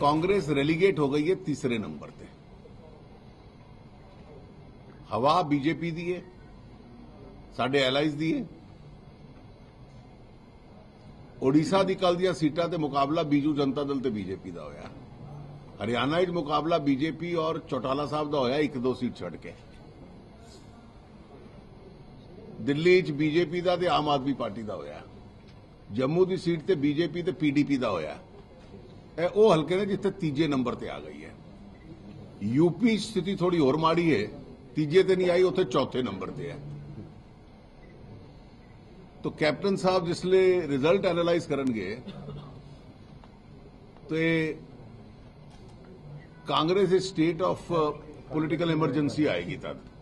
ਕਾਂਗਰਸ ਰੈਲੀਗੇਟ ਹੋ ਗਈ ਹੈ ਤੀਸਰੇ ਨੰਬਰ ਤੇ ਹਵਾ ਬੀਜੇਪੀ ਦੀ ਹੈ ਸਾਡੇ ਐਲਾਈਜ਼ ਦੀ ਹੈ ਓਡੀਸ਼ਾ ਦੀ ਕੱਲ ਦੀਆਂ ਸੀਟਾਂ ਤੇ ਮੁਕਾਬਲਾ ਬੀਜੂ ਜਨਤਾ ਦਲ ਤੇ ਬੀਜੇਪੀ ਦਾ ਹੋਇਆ ਹਰਿਆਣਾ ਵਿੱਚ ਮੁਕਾਬਲਾ ਬੀਜੇਪੀ ਔਰ ਚੌਟਾਲਾ ਸਾਹਿਬ ਦਾ ਹੋਇਆ ਇੱਕ ਦੋ ਸੀਟ ਛੱਡ ਕੇ ਦਿੱਲੀ ਵਿੱਚ ਬੀਜੇਪੀ ਦਾ ਤੇ ਆਮ ਆਦਮੀ ਪਾਰਟੀ ਦਾ ਹੋਇਆ ਜੰਮੂ ਦੀ ਸੀਟ ਤੇ ਬੀਜੇਪੀ ਤੇ ਪੀਡੀਪੀ ਦਾ ਹੋਇਆ ਇਹ ਉਹ ਹਲਕੇ ਨੇ ਜਿੱਥੇ ਤੀਜੇ ਨੰਬਰ ਤੇ ਆ ਗਈ ਹੈ। ਯੂਪੀ ਸਥਿਤੀ ਥੋੜੀ ਹੋਰ ਮਾੜੀ ਹੈ। ਤੀਜੇ ਤੇ ਨਹੀਂ ਆਈ, ਉੱਥੇ ਚੌਥੇ ਨੰਬਰ ਤੇ ਹੈ। ਤੋ ਕੈਪਟਨ ਸਾਹਿਬ ਜਿਸ ਲਈ ਰਿਜ਼ਲਟ ਐਨਾਲਾਈਜ਼ ਕਰਨਗੇ, ਤੇ ਕਾਂਗਰਸ ਇਸ ਸਟੇਟ ਆਫ ਪੋਲਿਟੀਕਲ ਐਮਰਜੈਂਸੀ ਆਏਗੀ ਤਦ।